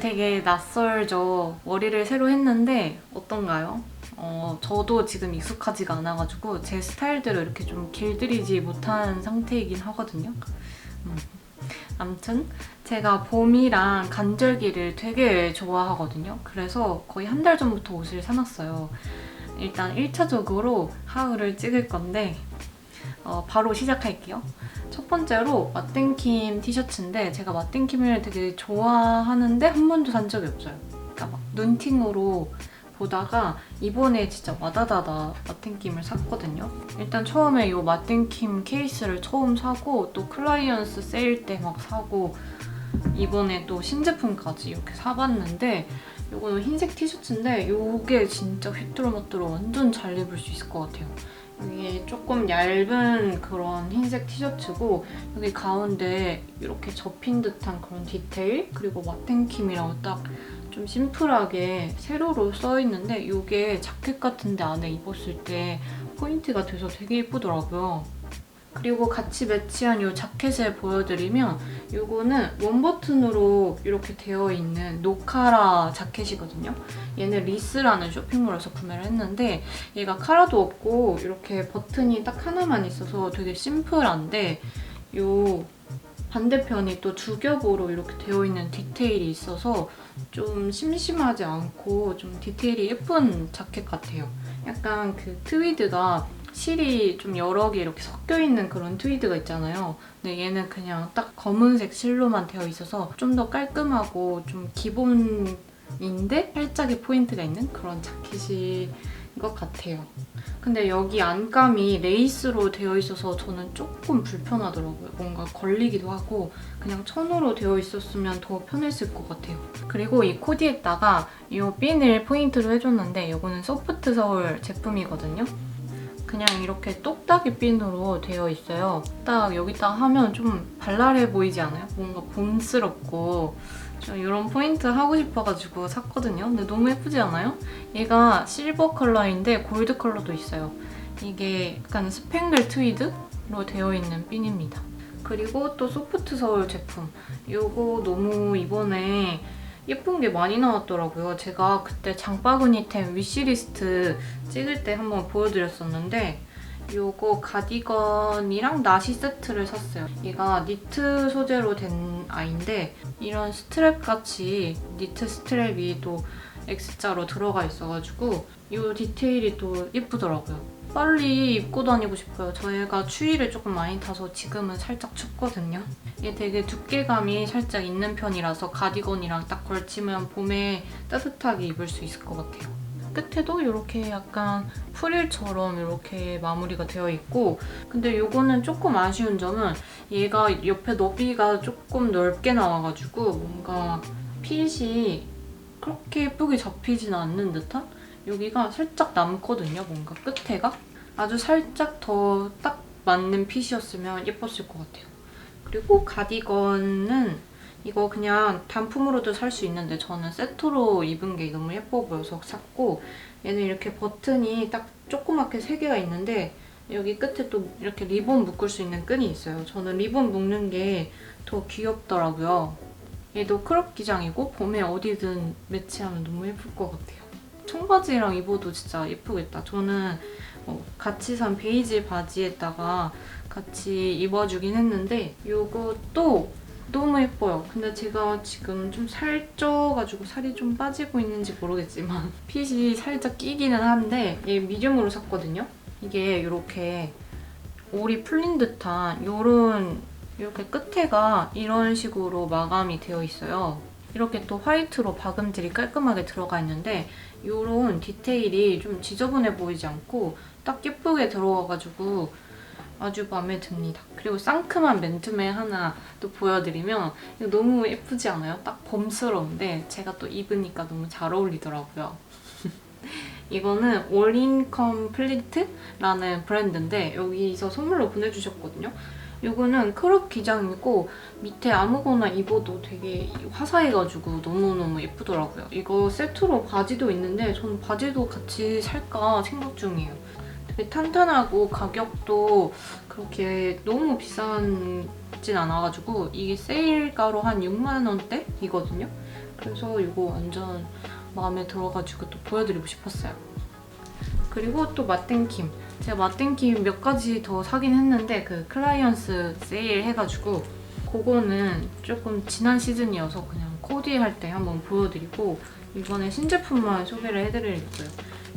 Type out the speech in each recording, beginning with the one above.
되게 낯설죠. 머리를 새로 했는데 어떤가요? 어, 저도 지금 익숙하지가 않아가지고 제 스타일대로 이렇게 좀 길들이지 못한 상태이긴 하거든요. 음. 아무튼 제가 봄이랑 간절기를 되게 좋아하거든요. 그래서 거의 한 달 전부터 옷을 사놨어요. 일단 1차적으로 하울을 찍을 건데 어, 바로 시작할게요. 첫 번째로 마땡킴 티셔츠인데 제가 마땡킴을 되게 좋아하는데 한 번도 산 적이 없어요. 그러니까 막 눈팅으로 보다가 이번에 진짜 와다다다 마땡킴을 샀거든요. 일단 처음에 이 마땡킴 케이스를 처음 사고 또 클라이언스 세일 때 막 사고 이번에 또 신제품까지 이렇게 사봤는데 이거는 흰색 티셔츠인데 이게 진짜 휘뚜루마뚜루 완전 잘 입을 수 있을 것 같아요. 이게 조금 얇은 그런 흰색 티셔츠고 여기 가운데 이렇게 접힌 듯한 그런 디테일 그리고 마텐킴이라고 딱 좀 심플하게 세로로 써 있는데 이게 자켓 같은데 안에 입었을 때 포인트가 돼서 되게 예쁘더라고요. 그리고 같이 매치한 이 자켓을 보여드리면 이거는 원버튼으로 이렇게 되어 있는 노카라 자켓이거든요. 얘는 리스라는 쇼핑몰에서 구매를 했는데 얘가 카라도 없고 이렇게 버튼이 딱 하나만 있어서 되게 심플한데 이 반대편이 또두 겹으로 이렇게 되어 있는 디테일이 있어서 좀 심심하지 않고 좀 디테일이 예쁜 자켓 같아요. 약간 그 트위드가 실이 좀 여러 개 이렇게 섞여 있는 그런 트위드가 있잖아요. 근데 얘는 그냥 딱 검은색 실로만 되어 있어서 좀 더 깔끔하고 좀 기본인데 살짝의 포인트가 있는 그런 자켓인 것 같아요. 근데 여기 안감이 레이스로 되어 있어서 저는 조금 불편하더라고요. 뭔가 걸리기도 하고 그냥 천으로 되어 있었으면 더 편했을 것 같아요. 그리고 이 코디에다가 이 핀을 포인트로 해줬는데 이거는 소프트 서울 제품이거든요. 그냥 이렇게 똑딱이 핀으로 되어 있어요. 딱 여기다 하면 좀 발랄해 보이지 않아요? 뭔가 봄스럽고 저 이런 포인트 하고 싶어가지고 샀거든요. 근데 너무 예쁘지 않아요? 얘가 실버 컬러인데 골드 컬러도 있어요. 이게 약간 스팽글 트위드로 되어 있는 핀입니다. 그리고 또 소프트 서울 제품. 이거 너무 이번에 예쁜 게 많이 나왔더라고요. 제가 그때 장바구니템 위시리스트 찍을 때 한번 보여드렸었는데 요거 가디건이랑 나시 세트를 샀어요. 얘가 니트 소재로 된 아이인데 이런 스트랩 같이 니트 스트랩이 또 X자로 들어가 있어가지고 이 디테일이 또 예쁘더라고요. 빨리 입고 다니고 싶어요. 저희가 추위를 조금 많이 타서 지금은 살짝 춥거든요. 얘 되게 두께감이 살짝 있는 편이라서 가디건이랑 딱 걸치면 봄에 따뜻하게 입을 수 있을 것 같아요. 끝에도 이렇게 약간 프릴처럼 이렇게 마무리가 되어 있고 근데 이거는 조금 아쉬운 점은 얘가 옆에 너비가 조금 넓게 나와가지고 뭔가 핏이 그렇게 예쁘게 잡히진 않는 듯한? 여기가 살짝 남거든요, 뭔가 끝에가. 아주 살짝 더 딱 맞는 핏이었으면 예뻤을 것 같아요. 그리고 가디건은 이거 그냥 단품으로도 살 수 있는데 저는 세트로 입은 게 너무 예뻐 보여서 샀고 얘는 이렇게 버튼이 딱 조그맣게 3개가 있는데 여기 끝에 또 이렇게 리본 묶을 수 있는 끈이 있어요. 저는 리본 묶는 게 더 귀엽더라고요. 얘도 크롭 기장이고 봄에 어디든 매치하면 너무 예쁠 것 같아요. 청바지랑 입어도 진짜 예쁘겠다. 저는 어, 같이 산 베이지 바지에다가 같이 입어주긴 했는데 이것도 너무 예뻐요. 근데 제가 지금 좀 살쪄가지고 살이 좀 빠지고 있는지 모르겠지만 핏이 살짝 끼기는 한데 얘 미디움으로 샀거든요. 이게 이렇게 올이 풀린 듯한 이런 이렇게 끝에가 이런 식으로 마감이 되어 있어요. 이렇게 또 화이트로 박음질이 깔끔하게 들어가 있는데 이런 디테일이 좀 지저분해 보이지 않고 딱 예쁘게 들어가가지고 아주 마음에 듭니다. 그리고 상큼한 맨투맨 하나 또 보여드리면 너무 예쁘지 않아요? 딱 봄스러운데 제가 또 입으니까 너무 잘 어울리더라고요. 이거는 올인 컴플리트라는 브랜드인데 여기서 선물로 보내주셨거든요. 이거는 크롭 기장이고 밑에 아무거나 입어도 되게 화사해가지고 너무너무 예쁘더라고요. 이거 세트로 바지도 있는데 저는 바지도 같이 살까 생각 중이에요. 되게 탄탄하고 가격도 그렇게 너무 비싸진 않아가지고 이게 세일가로 한 6만 원대이거든요. 그래서 이거 완전 마음에 들어가지고 또 보여드리고 싶었어요. 그리고 또 맛땡킴. 제가 맛땡킴 몇 가지 더 사긴 했는데 그 클라이언스 세일 해가지고 그거는 조금 지난 시즌이어서 그냥 코디 할 때 한번 보여드리고 이번에 신제품만 소개를 해드리려고요.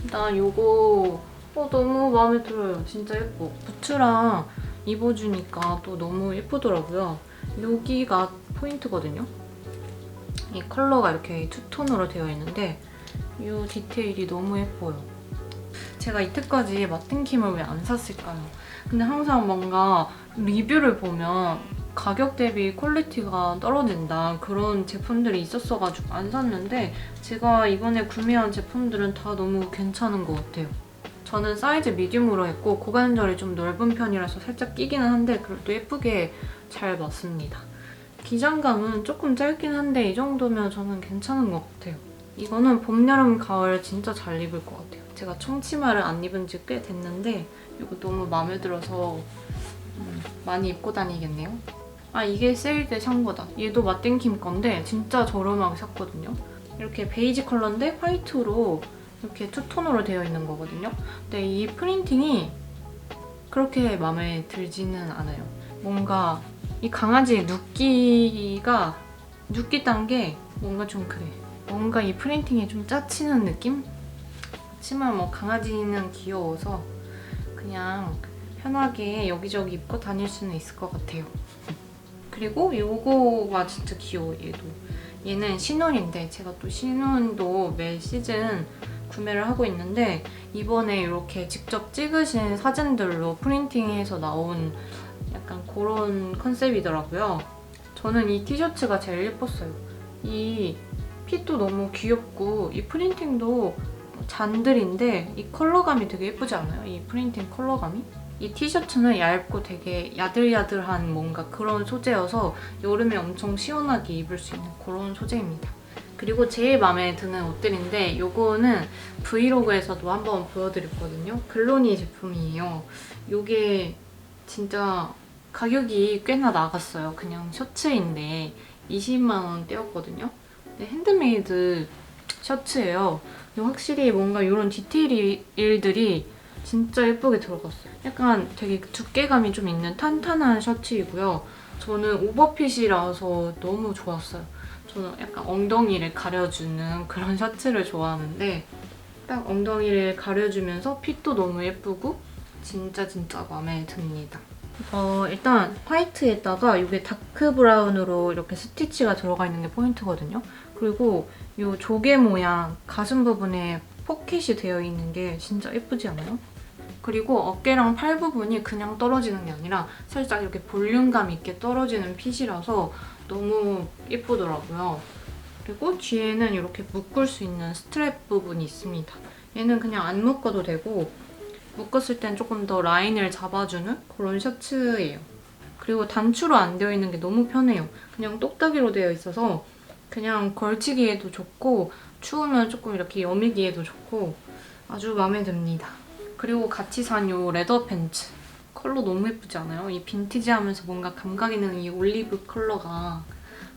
일단 요거 어, 너무 마음에 들어요. 진짜 예뻐. 부츠랑 입어주니까 또 너무 예쁘더라고요. 여기가 포인트거든요. 이 컬러가 이렇게 투톤으로 되어 있는데 이 디테일이 너무 예뻐요. 제가 이때까지 마틴킴을 왜 안 샀을까요? 근데 항상 뭔가 리뷰를 보면 가격 대비 퀄리티가 떨어진다 그런 제품들이 있었어가지고 안 샀는데 제가 이번에 구매한 제품들은 다 너무 괜찮은 것 같아요. 저는 사이즈 미디움으로 했고 고관절이 좀 넓은 편이라서 살짝 끼기는 한데 그래도 예쁘게 잘 맞습니다. 기장감은 조금 짧긴 한데 이 정도면 저는 괜찮은 것 같아요. 이거는 봄, 여름, 가을 진짜 잘 입을 것 같아요. 제가 청치마를 안 입은 지 꽤 됐는데 이거 너무 마음에 들어서 음, 많이 입고 다니겠네요. 아 이게 세일 때 산 거다. 얘도 맛땡킴 건데 진짜 저렴하게 샀거든요. 이렇게 베이지 컬러인데 화이트로 이렇게 투톤으로 되어 있는 거거든요. 근데 이 프린팅이 그렇게 마음에 들지는 않아요. 뭔가 이 강아지의 눕기가 눕기 단게 뭔가 좀 그래. 뭔가 이 프린팅에 좀 짜치는 느낌? 그렇지만 뭐 강아지는 귀여워서 그냥 편하게 여기저기 입고 다닐 수는 있을 것 같아요. 그리고 요거가 진짜 귀여워 얘도. 얘는 신혼인데 제가 또 신혼도 매 시즌 구매를 하고 있는데 이번에 이렇게 직접 찍으신 사진들로 프린팅해서 나온 약간 그런 컨셉이더라고요. 저는 이 티셔츠가 제일 예뻤어요. 이 핏도 너무 귀엽고 이 프린팅도 잔들인데 이 컬러감이 되게 예쁘지 않아요? 이 프린팅 컬러감이? 이 티셔츠는 얇고 되게 야들야들한 뭔가 그런 소재여서 여름에 엄청 시원하게 입을 수 있는 그런 소재입니다. 그리고 제일 마음에 드는 옷들인데 요거는 브이로그에서도 한번 보여드렸거든요. 글로니 제품이에요. 요게 진짜 가격이 꽤나 나갔어요. 그냥 셔츠인데 20만 원대였거든요. 근데 핸드메이드 셔츠예요. 확실히 뭔가 이런 디테일들이 진짜 예쁘게 들어갔어요. 약간 되게 두께감이 좀 있는 탄탄한 셔츠이고요. 저는 오버핏이라서 너무 좋았어요. 저는 약간 엉덩이를 가려주는 그런 셔츠를 좋아하는데 딱 엉덩이를 가려주면서 핏도 너무 예쁘고 진짜 진짜 마음에 듭니다. 어, 일단 화이트에다가 이게 다크 브라운으로 이렇게 스티치가 들어가 있는 게 포인트거든요. 그리고 이 조개 모양 가슴 부분에 포켓이 되어 있는 게 진짜 예쁘지 않아요? 그리고 어깨랑 팔 부분이 그냥 떨어지는 게 아니라 살짝 이렇게 볼륨감 있게 떨어지는 핏이라서 너무 예쁘더라고요. 그리고 뒤에는 이렇게 묶을 수 있는 스트랩 부분이 있습니다. 얘는 그냥 안 묶어도 되고 묶었을 땐 조금 더 라인을 잡아주는 그런 셔츠예요. 그리고 단추로 안 되어 있는 게 너무 편해요. 그냥 똑딱이로 되어 있어서 그냥 걸치기에도 좋고 추우면 조금 이렇게 여미기에도 좋고 아주 마음에 듭니다. 그리고 같이 산 요 레더 팬츠 컬러 너무 예쁘지 않아요? 이 빈티지하면서 뭔가 감각 있는 이 올리브 컬러가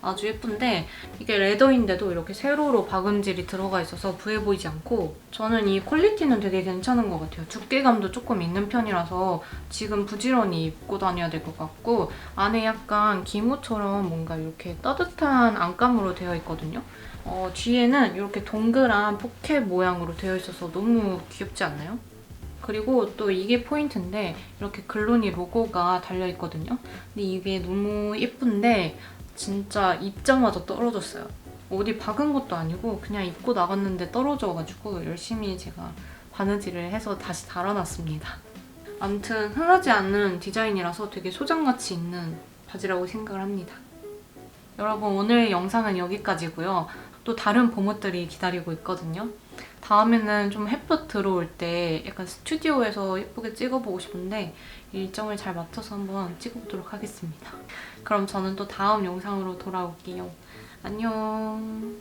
아주 예쁜데 이게 레더인데도 이렇게 세로로 박음질이 들어가 있어서 부해 보이지 않고 저는 이 퀄리티는 되게 괜찮은 것 같아요. 두께감도 조금 있는 편이라서 지금 부지런히 입고 다녀야 될 것 같고 안에 약간 기모처럼 뭔가 이렇게 따뜻한 안감으로 되어 있거든요. 어, 뒤에는 이렇게 동그란 포켓 모양으로 되어 있어서 너무 귀엽지 않나요? 그리고 또 이게 포인트인데 이렇게 글로니 로고가 달려있거든요. 근데 이게 너무 예쁜데 진짜 입자마자 떨어졌어요. 어디 박은 것도 아니고 그냥 입고 나갔는데 떨어져가지고 열심히 제가 바느질을 해서 다시 달아놨습니다. 아무튼 흔하지 않는 디자인이라서 되게 소장가치 있는 바지라고 생각을 합니다. 여러분 오늘 영상은 여기까지고요. 또 다른 봄옷들이 기다리고 있거든요. 다음에는 좀 햇볕 들어올 때 약간 스튜디오에서 예쁘게 찍어보고 싶은데 일정을 잘 맞춰서 한번 찍어보도록 하겠습니다. 그럼 저는 또 다음 영상으로 돌아올게요. 안녕.